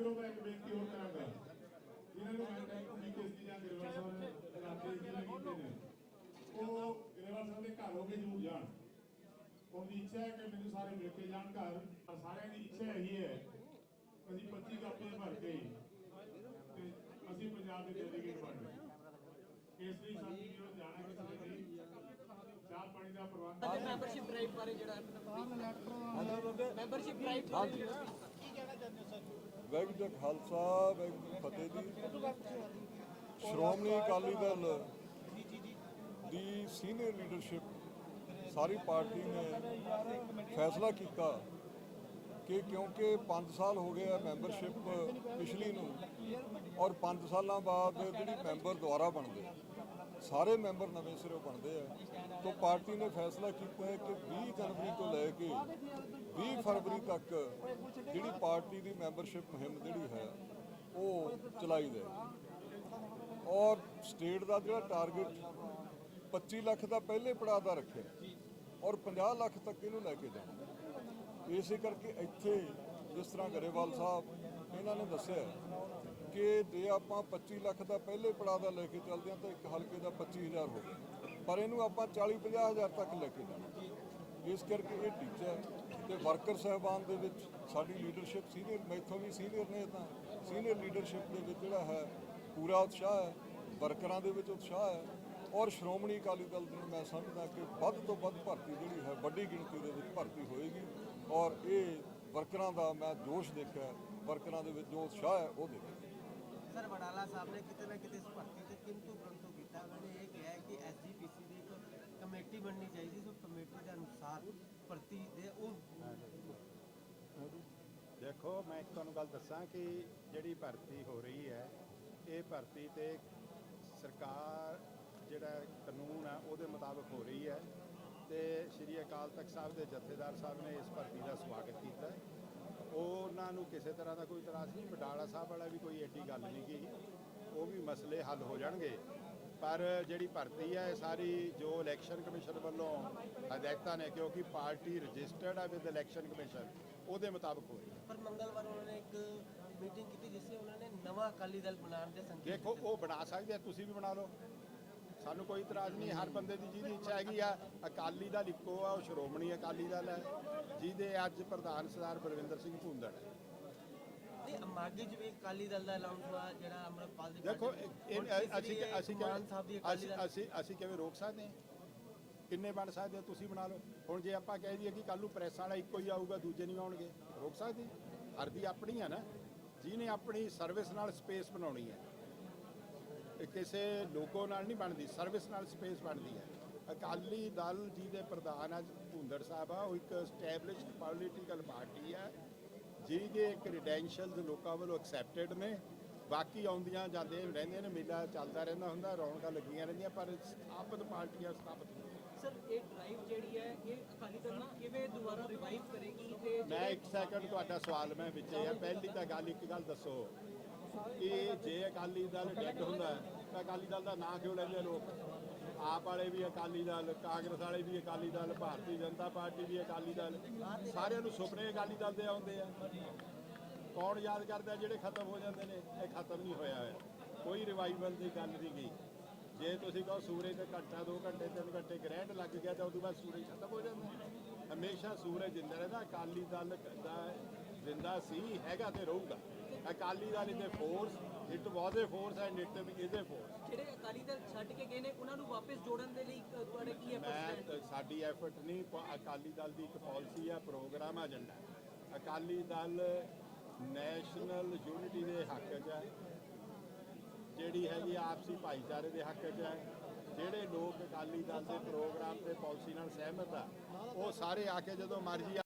ਵੀਰੋ ਮੈਂ ਇੱਕ ਬੇਨਤੀ ਹੋਰ ਕਰਾਂਗਾ ਇਹਨਾਂ ਨੂੰ ਮੈਂ ਟੈਂਕ ਦੀ ਕਿਸ ਦੀ ਜਾਂ ਗਰੇਵਾਲ ਸਾਹਿਬ ਇਲਾਕੇ ਦੀ ਜਿਹੜੇ ਕੀਤੇ ਨੇ। ਉਹ ਗਰੇਵਾਲ ਸਾਹਿਬ ਦੇ ਘਰ ਹੋ ਕੇ ਜ਼ਰੂਰ ਜਾਣ। ਉਹਦੀ ਇੱਛਾ ਹੈ ਕਿ ਮੈਨੂੰ ਸਾਰੇ ਮਿਲ ਕੇ ਜਾਣ ਘਰ। ਪਰ ਸਾਰਿਆਂ ਦੀ ਇੱਛਾ ਇਹੀ ਹੈ ਅਸੀਂ 25 ਕਾਪੀਆਂ ਭਰ ਕੇ ਤੇ ਅਸੀਂ ਪੰਜਾਬ ਦੇ ਡੈਲੀਗੇਟ ਬਣ ਗਏ। ਇਸ ਲਈ ਸਾਨੂੰ ਵੀਰੋ ਜਾਣਾ ਕਿਸੇ ਦੀ ਚਾਹ ਪਾਣੀ ਦਾ ਪ੍ਰਬੰਧ ਮੈਂਬਰਸ਼ਿਪ ਡਰਾਈਵ ਬਾਰੇ ਜਿਹੜਾ ਮੈਂਬਰਸ਼ਿਪ ਡਰਾਈਵ ਜਿਹੜਾ ਕੀ ਕਹਿਣਾ ਚਾਹੁੰਦੇ ਹੋ ਸਰ? ਵਾਹਿਗੁਰੂ ਜੀ ਕਾ ਖਾਲਸਾ, ਵਾਹਿਗੁਰੂ ਜੀ ਫਤਿਹ ਜੀ। ਸ਼੍ਰੋਮਣੀ ਅਕਾਲੀ ਦਲ ਦੀ ਸੀਨੀਅਰ ਲੀਡਰਸ਼ਿਪ ਸਾਰੀ ਪਾਰਟੀ ਨੇ ਫੈਸਲਾ ਕੀਤਾ ਕਿ ਕਿਉਂਕਿ 5 ਸਾਲ ਹੋ ਗਏ ਆ ਮੈਂਬਰਸ਼ਿਪ ਪਿਛਲੀ ਨੂੰ ਔਰ 5 ਸਾਲਾਂ ਬਾਅਦ ਜਿਹੜੀ ਮੈਂਬਰ ਦੁਆਰਾ ਬਣਦੇ ਸਾਰੇ ਮੈਂਬਰ ਨਵੇਂ ਸਿਰੋਂ ਬਣਦੇ ਆ ਤੋਂ ਪਾਰਟੀ ਨੇ ਫੈਸਲਾ ਕੀਤਾ ਹੈ ਕਿ 20 ਜਨਵਰੀ ਤੋਂ ਲੈ ਕੇ 20 ਫਰਵਰੀ ਤੱਕ ਜਿਹੜੀ ਪਾਰਟੀ ਦੀ ਮੈਂਬਰਸ਼ਿਪ ਮੁਹਿੰਮ ਜਿਹੜੀ ਹੈ, ਉਹ ਚਲਾਈ ਜਾਏ ਔਰ ਸਟੇਟ ਦਾ ਜਿਹੜਾ ਟਾਰਗੇਟ 25 ਲੱਖ ਦਾ ਪਹਿਲੇ ਪੜਾਅ ਦਾ ਰੱਖਿਆ ਔਰ 50 ਲੱਖ ਤੱਕ ਇਹਨੂੰ ਲੈ ਕੇ ਜਾਣਾ। ਇਸੇ ਕਰਕੇ ਇੱਥੇ ਜਿਸ ਤਰ੍ਹਾਂ ਗਰੇਵਾਲ ਸਾਹਿਬ ਇਹਨਾਂ ਨੇ ਦੱਸਿਆ ਕਿ ਜੇ ਆਪਾਂ 25 ਲੱਖ ਦਾ ਪਹਿਲੇ ਪੜਾਅ ਦਾ ਲੈ ਕੇ ਚੱਲਦੇ ਹਾਂ ਤਾਂ ਇੱਕ ਹਲਕੇ ਦਾ 25000 ਹੋ ਗਿਆ। ਪਰ ਇਹਨੂੰ ਆਪਾਂ 40 50000 ਤੱਕ ਲੈ ਕੇ ਜਾਣਾ। ਇਸ ਕਰਕੇ ਇਹ ਟੀਚਾ ਹੈ ਤੇ ਵਰਕਰ ਸਹਿਬਾਨ ਦੇ ਵਿੱਚ ਸਾਡੀ ਲੀਡਰਸ਼ਿਪ ਸੀਨੀਅਰ ਮੈਥੋਂ ਵੀ ਸੀਨੀਅਰ ਨੇ ਤਾਂ। ਸੀਨੀਅਰ ਲੀਡਰਸ਼ਿਪ ਦੇ ਵਿੱਚ ਜਿਹੜਾ ਹੈ, ਪੂਰਾ ਉਤਸ਼ਾਹ ਹੈ, ਵਰਕਰਾਂ ਦੇ ਵਿੱਚ ਉਤਸ਼ਾਹ ਹੈ। ਔਰ ਸ਼੍ਰੋਮਣੀ ਅਕਾਲੀ ਦਲ ਨੂੰ ਮੈਂ ਸਮਝਦਾ ਕਿ ਵੱਧ ਤੋਂ ਵੱਧ ਭਰਤੀ ਜਿਹੜੀ ਹੈ, ਵੱਡੀ ਗਿਣਤੀ ਦੇ ਵਿੱਚ ਭਰਤੀ ਹੋਏਗੀ। ਔਰ ਇਹ ਵਰਕਰਾਂ ਦਾ ਮੈਂ ਜੋਸ਼ ਦੇਖਿਆ, ਵਰਕਰਾਂ ਦੇ ਵਿੱਚ ਜੋ ਉਤਸ਼ਾਹ ਹੈ, ਉਹ ਦੇਖਿਆ। ਸਰ, ਵਡਾਲਾ ਸਾਹਿਬ ਨੇ ਕਿਤੇ ਨਾ ਕਿਤੇ ਇਸ ਭਰਤੀ ਤੇ ਕਿੰਤੂ ਪ੍ਰੰਤੂ ਕੀਤਾ। ਉਹਨਾਂ ਨੇ ਇਹ ਕਿਹਾ ਕਿ ਐਸਜੀਪੀਸੀ ਦੀ ਇੱਕ ਕਮੇਟੀ ਬਣਨੀ ਚਾਹੀਦੀ, ਸੋ ਕਮੇਟੀ ਦੇ ਅਨੁਸਾਰ ਭਰਤੀ ਦੇ ਉਹ ਦੇਖੋ, ਮੈਂ ਤੁਹਾਨੂੰ ਗੱਲ ਦੱਸਾਂ ਕਿ ਜਿਹੜੀ ਭਰਤੀ ਹੋ ਰਹੀ ਹੈ, ਇਹ ਭਰਤੀ ਤੇ ਸਰਕਾਰ ਜਿਹੜਾ ਕਾਨੂੰਨ ਹੈ ਉਹਦੇ ਮੁਤਾਬਕ ਹੋ ਰਹੀ ਹੈ। ਤੇ ਸ਼੍ਰੀ ਅਕਾਲ ਤਖਤ ਸਾਹਿਬ ਦੇ ਜਥੇਦਾਰ ਸਾਹਿਬ ਨੇ ਇਸ ਭਰਤੀ ਦਾ ਸਵਾਗਤ ਕੀਤਾ। ਉਹਨਾਂ ਨੂੰ ਕਿਸੇ ਤਰ੍ਹਾਂ ਦਾ ਕੋਈ ਇਤਰਾਜ਼ ਨਹੀਂ। ਬਡਾਲਾ ਸਾਹਿਬ ਵਾਲਾ ਵੀ ਕੋਈ ਐਡੀ ਗੱਲ ਨਹੀਂ ਗੀ। ਉਹ ਵੀ ਮਸਲੇ ਹੱਲ ਹੋ ਜਾਣਗੇ। ਪਰ ਜਿਹੜੀ ਭਰਤੀ ਹੈ ਸਾਰੀ ਜੋ ਇਲੈਕਸ਼ਨ ਕਮਿਸ਼ਨ ਵੱਲੋਂ ਹਦਾਇਤਾਂ ਨੇ ਕਿਉਂਕਿ ਪਾਰਟੀ ਰਜਿਸਟਰਡ ਹੈ ਵਿਦ ਇਲੈਕਸ਼ਨ ਕਮਿਸ਼ਨ ਉਹਦੇ ਮੁਤਾਬਕ ਹੋ ਰਹੀ ਹੈ। ਪਰ ਮੰਗਲਵਾਰ ਉਹਨਾਂ ਨੇ ਇੱਕ ਮੀਟਿੰਗ ਕੀਤੀ ਜਿਸ ਉਹਨਾਂ ਨੇ ਨਵਾਂ ਅਕਾਲੀ ਦਲ ਬਣਾਉਣ ਦੇ ਸੰਕੇਤ ਦੇਖੋ ਉਹ ਬਣਾ ਸਕਦੇ ਆ ਤੁਸੀਂ ਵੀ ਬਣਾ ਲਓ। ਸਾਨੂੰ ਕੋਈ ਇਤਰਾਜ਼ ਨਹੀਂ ਹਰ ਬੰਦੇ ਦੀ ਜਿਹਦੀ ਇੱਛਾ ਹੈਗੀ ਆ ਅਕਾਲੀ ਦਲ ਇੱਕੋ ਆ ਉਹ ਸ਼੍ਰੋਮਣੀ ਅਕਾਲੀ ਦਲ ਹੈ ਜਿਹਦੇ ਅੱਜ ਪ੍ਰਧਾਨ ਸਰਦਾਰ ਬਲਵਿੰਦਰ ਸਿੰਘ ਭੁੰਦੜ ਹੈ। ਨਹੀਂ ਮਾਗੀ ਜਿਵੇਂ ਅਕਾਲੀ ਦਲ ਦਾ ਐਲਾਨ ਹੋਇਆ ਜਿਹੜਾ ਅਮਰਪਾਲ ਦੀ ਦੇਖੋ ਅਸੀਂ ਅਸੀਂ ਦੀ ਅਸੀਂ ਅਸੀਂ ਅਸੀਂ ਕਿਵੇਂ ਰੋਕ ਸਕਦੇ ਹਾਂ? ਕਿੰਨੇ ਬਣ ਸਕਦੇ ਤੁਸੀਂ ਬਣਾ ਲਓ। ਹੁਣ ਜੇ ਆਪਾਂ ਕਹਿ ਦਈਏ ਕਿ ਕੱਲ ਨੂੰ ਪ੍ਰੈਸ ਵਾਲਾ ਇੱਕੋ ਹੀ ਆਊਗਾ ਦੂਜੇ ਨਹੀਂ ਆਉਣਗੇ ਰੋਕ ਸਕਦੇ ਹਰ ਦੀ ਆਪਣੀ ਆ ਨਾ ਜਿਹਨੇ ਆਪਣੀ ਸਰਵਿਸ ਨਾਲ ਸਪੇਸ ਬਣਾਉਣੀ ਹੈ। ਕਿਸੇ ਲੋਗੋ ਨਾਲ ਨਹੀਂ ਬਣਦੀ ਸਰਵਿਸ ਨਾਲ ਸਪੇਸ ਬਣਦੀ ਹੈ। ਅਕਾਲੀ ਦਲ ਜੀ ਦੇ ਪ੍ਰਧਾਨ ਅੱਜ ਭੁੰਦੜ ਸਾਹਿਬ ਆ ਉਹ ਇੱਕ ਸਟੈਬਲਿਸ਼ਡ ਪੋਲੀਟੀਕਲ ਪਾਰਟੀ ਹੈ ਜਿਹਦੇ ਕ੍ਰੈਡੈਂਸ਼ੀਅਲਸ ਲੋਕਾਂ ਵੱਲੋਂ ਐਕਸੈਪਟਡ ਨੇ। ਬਾਕੀ ਆਉਂਦੀਆਂ ਜਾਂਦੇ ਰਹਿੰਦੇ ਨੇ ਮੇਲਾ ਚੱਲਦਾ ਰਹਿੰਦਾ ਹੁੰਦਾ ਰੌਣਕਾਂ ਲੱਗੀਆਂ ਰਹਿੰਦੀਆਂ ਪਰ ਸਥਾਪਿਤ ਪਾਰਟੀਆਂ ਸਥਾਪਿਤ ਨਹੀਂ। ਸਰ ਇਹ ਡਰਾਈਵ ਜਿਹੜੀ ਹੈ ਇਹ ਅਕਾਲੀ ਦਲ ਨੂੰ ਕਿਵੇਂ ਦੁਬਾਰਾ ਰਿਵਾਈਵ ਕਰੇਗੀ? ਤੇ ਮੈਂ ਇੱਕ ਸੈਕਿੰਡ ਤੁਹਾਡਾ ਸਵਾਲ ਮੈਂ ਵਿੱਚ ਹੈ ਪਹਿਲੀ ਤਾਂ ਗੱਲ ਇੱਕ ਗੱਲ ਦੱਸੋ। ਕਿ ਜੇ ਅਕਾਲੀ ਦਲ ਡਿੱਗ ਹੁੰਦਾ ਤਾਂ ਅਕਾਲੀ ਦਲ ਦਾ ਨਾਂ ਕਿਉਂ ਲੈਂਦੇ ਲੋਕ? ਆਪ ਵਾਲੇ ਵੀ ਅਕਾਲੀ ਦਲ, ਕਾਂਗਰਸ ਵਾਲੇ ਵੀ ਅਕਾਲੀ ਦਲ, ਭਾਰਤੀ ਜਨਤਾ ਪਾਰਟੀ ਵੀ ਅਕਾਲੀ ਦਲ, ਸਾਰਿਆਂ ਨੂੰ ਸੁਪਨੇ ਅਕਾਲੀ ਦਲ ਦੇ ਆਉਂਦੇ ਆ। ਕੌਣ ਯਾਦ ਕਰਦਾ ਜਿਹੜੇ ਖਤਮ ਹੋ ਜਾਂਦੇ ਨੇ? ਇਹ ਖਤਮ ਨਹੀਂ ਹੋਇਆ ਹੋਇਆ। ਕੋਈ ਰਿਵਾਈਵਲ ਦੀ ਗੱਲ ਨਹੀਂ ਗਈ। ਜੇ ਤੁਸੀਂ ਕਹੋ ਸੂਰਜ ਤੇ ਘੰਟਾ 2 ਘੰਟੇ 3 ਘੰਟੇ ਗ੍ਰੈਂਡ ਲੱਗ ਗਿਆ, ਤਾਂ ਉਦੋਂ ਬਾਅਦ ਸੂਰਜ ਖਤਮ ਹੋ ਜਾਂਦਾ ਹਮੇਸ਼ਾ ਸੂਰਜ ਜਿੰਦਾ ਰਹਿੰਦਾ, ਅਕਾਲੀ ਦਲ ਦਾ ਜ਼ਿੰਦਾ ਸੀ, ਹੈਗਾ ਤੇ ਰਹੂਗਾ। Akali Dal is force it was a force and it is a force ਜਿਹੜੇ ਅਕਾਲੀ ਦਲ ਛੱਡ ਕੇ ਗਏ ਨੇ ਉਹਨਾਂ ਨੂੰ ਵਾਪਸ ਜੋੜਨ ਦੇ ਲਈ ਅ, ਤੁਹਾਡੇ ਕੀ ਐਫਰਟਸ ਤਾਂ ਸਾਡੀ ਐਫਰਟ ਨਹੀਂ ਅਕਾਲੀ ਦਲ ਦੀ ਇੱਕ ਪਾਲਿਸੀ ਆ ਪ੍ਰੋਗਰਾਮ ਆ ਏਜੰਡਾ ਹੈ। ਅਕਾਲੀ ਦਲ ਨੈਸ਼ਨਲ ਯੂਨਿਟੀ ਦੇ ਹੱਕ 'ਚ ਹੈ ਜਿਹੜੀ ਹੈਗੀ ਆਪਸੀ ਭਾਈਚਾਰੇ ਦੇ ਹੱਕ 'ਚ ਹੈ ਜਿਹੜੇ ਲੋਕ ਅਕਾਲੀ ਦਲ ਦੇ ਪ੍ਰੋਗਰਾਮ ਤੇ ਪਾਲਿਸੀ ਨਾਲ ਸਹਿਮਤ ਆ ਉਹ ਸਾਰੇ ਆ ਕੇ ਜਦੋਂ ਮਰਜ਼ੀ